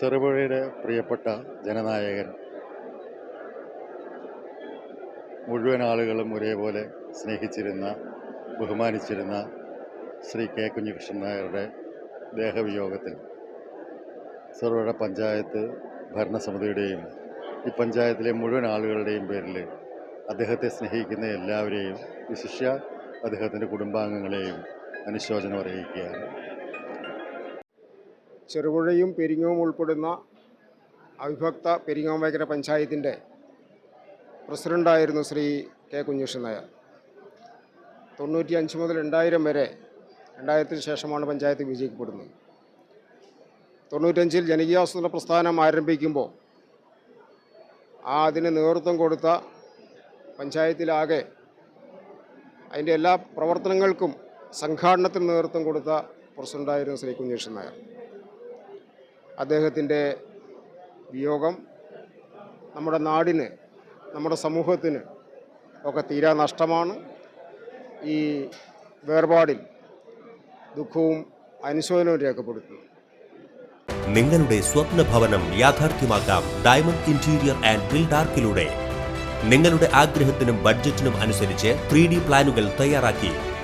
ചെറുപുഴയുടെ പ്രിയപ്പെട്ട ജനനായകൻ. മുഴുവൻ ആളുകളും ഒരേപോലെ സ്നേഹിച്ചിരുന്ന ബഹുമാനിച്ചിരുന്ന ശ്രീ കെ കുഞ്ഞികൃഷ്ണൻ നായരുടെ ദേഹവിയോഗത്തിൽ ചെറുപുഴ പഞ്ചായത്ത് ഭരണസമിതിയുടെയും ഈ പഞ്ചായത്തിലെ മുഴുവൻ ആളുകളുടെയും പേരിൽ അദ്ദേഹത്തെ സ്നേഹിക്കുന്ന എല്ലാവരെയും വിശിഷ്യ അദ്ദേഹത്തിന്റെ കുടുംബാംഗങ്ങളെയും അനുശോചനം അറിയിക്കുകയാണ്. ചെറുപുഴയും പെരിങ്ങവും ഉൾപ്പെടുന്ന അവിഭക്ത പെരിങ്ങോം മേഖല പഞ്ചായത്തിന്റെ പ്രസിഡന്റായിരുന്നു ശ്രീ കെ കുഞ്ഞുഷൻ നായർ. തൊണ്ണൂറ്റി അഞ്ച് മുതൽ രണ്ടായിരം വരെ രണ്ടായിരത്തിന് ശേഷമാണ് പഞ്ചായത്ത് വിജയിക്കപ്പെടുന്നത്. തൊണ്ണൂറ്റഞ്ചിൽ ജനകീയാസൂത്രണ പ്രസ്ഥാനം ആരംഭിക്കുമ്പോൾ ആ അതിന് നേതൃത്വം കൊടുത്ത പഞ്ചായത്തിലാകെ അതിന്റെ എല്ലാ പ്രവർത്തനങ്ങൾക്കും സംഘാടനത്തിന് നേതൃത്വം കൊടുത്ത പ്രസിഡന്റായിരുന്നു ശ്രീ കുഞ്ഞേഷൻ നായർ. അദ്ദേഹത്തിന്റെ വിയോഗം നമ്മുടെ നാടിന് നമ്മുടെ സമൂഹത്തിന് ഒക്കെ തീരാ നഷ്ടമാണ്. ഈ വേർപാടിൽ ദുഃഖവും അനുശോചനവും രേഖപ്പെടുത്തുന്നു. നിങ്ങളുടെ സ്വപ്ന ഭവനം യാഥാർത്ഥ്യമാക്കാം ഡയമണ്ട് ഇന്റീരിയർ ആൻഡ് ബിൽഡാർക്കിലൂടെ നിങ്ങളുടെ ആഗ്രഹത്തിനും ബഡ്ജറ്റിനും അനുസരിച്ച് ത്രീ പ്ലാനുകൾ തയ്യാറാക്കി.